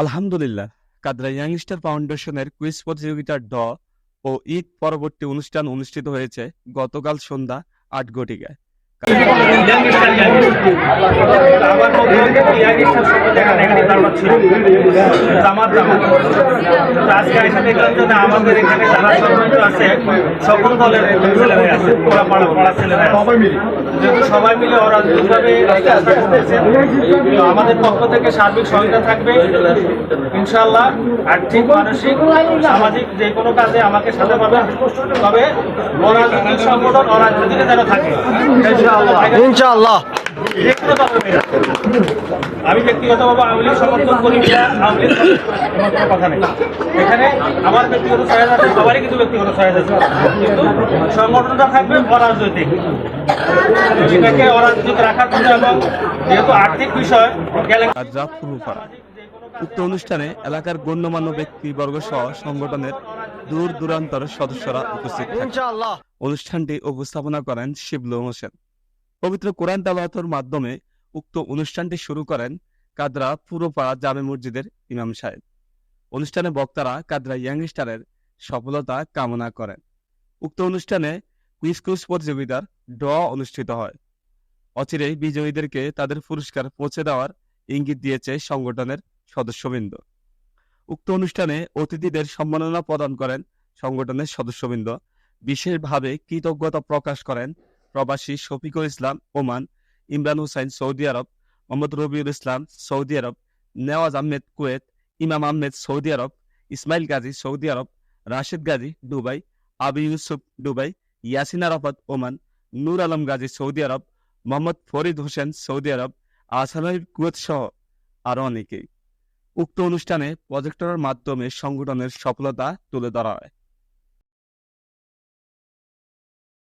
আলহামদুলিল্লাহ কাদরা ইয়াংস্টার ফাউন্ডেশনের কুইজ প্রতিযোগিতার ড ও ঈদ পরবর্তী অনুষ্ঠান অনুষ্ঠিত হয়েছে গতকাল সন্ধ্যা আট ঘটিকায়। আমাদের এখানে যারা আছে সকল দলের ছেলেরা আছে পড়া পড়া পড়া ছেলেরা সবাই মিলে। যেহেতু সবাই মিলে ওরা দুভাবে আমাদের পক্ষ থেকে সার্বিক সহায়তা থাকবে ইনশাল্লাহ আর্থিক মানসিক, সামাজিক যে কোনো কাজে আমাকে সাথে পাবে। তবে অরাজনৈতিক সংগঠন ওরা যেন থাকে। ইনশাআল্লাহ। আমি ব্যক্তিগতভাবে আওয়ামী লীগ সমর্থন করি আওয়ামী লীগ এমন কোনো কথা নেই। এখানে আমার ব্যক্তিগত চয়েস আছে সবারই কিছু ব্যক্তিগত চয়েস আছে। কিন্তু সংগঠনটা থাকবে অরাজনৈতিক। সেটাকে অরাজনৈতিক রাখার জন্য এবং যেহেতু আর্থিক বিষয় উক্ত অনুষ্ঠানে এলাকার গণ্যমান্য ব্যক্তিবর্গ সহ সংগঠনের দূর দূরান্তর সদস্যরা উপস্থিত থাকেন। অনুষ্ঠানটি উপস্থাপনা করেন শিবলু হোসেন। পবিত্র কোরআন তালাওয়াতের মাধ্যমে উক্ত অনুষ্ঠানটি শুরু করেন কাদরা পুরোপাড়া জামে মসজিদের ইমাম সাহেব। অনুষ্ঠানে বক্তারা কাদরা ইয়াংস্টারের সফলতা কামনা করেন। উক্ত অনুষ্ঠানে কুইজ কুইজ প্রতিযোগিতার ড অনুষ্ঠিত হয়। অচিরেই বিজয়ীদেরকে তাদের পুরস্কার পৌঁছে দেওয়ার ইঙ্গিত দিয়েছে সংগঠনের সদস্যবৃন্দ। উক্ত অনুষ্ঠানে অতিথিদের সম্মাননা প্রদান করেন সংগঠনের সদস্যবৃন্দ। বিশেষভাবে কৃতজ্ঞতা প্রকাশ করেন প্রবাসী Shafiqul Islam, Oman, Imran Hussain, Saudi Arab, Mohammad Rabiul Islam, Saudi Arab, Newaz Ahmed, Kuwait, Imam Ahmed, Saudi Arab, Ismail Gazi, Saudi Arab, Rashed Gazi, Dubai, Abi Yusuf, Dubai, Yasin Arafat, Oman, Noor Alam Gazi, Saudi Arab, Mohammad Farid Hossain, Saudi Arab আসামের Kuwait সহ আরও অনেকেই। উক্ত অনুষ্ঠানে প্রজেক্টরের মাধ্যমে সংগঠনের সফলতা তুলে ধরা হয়।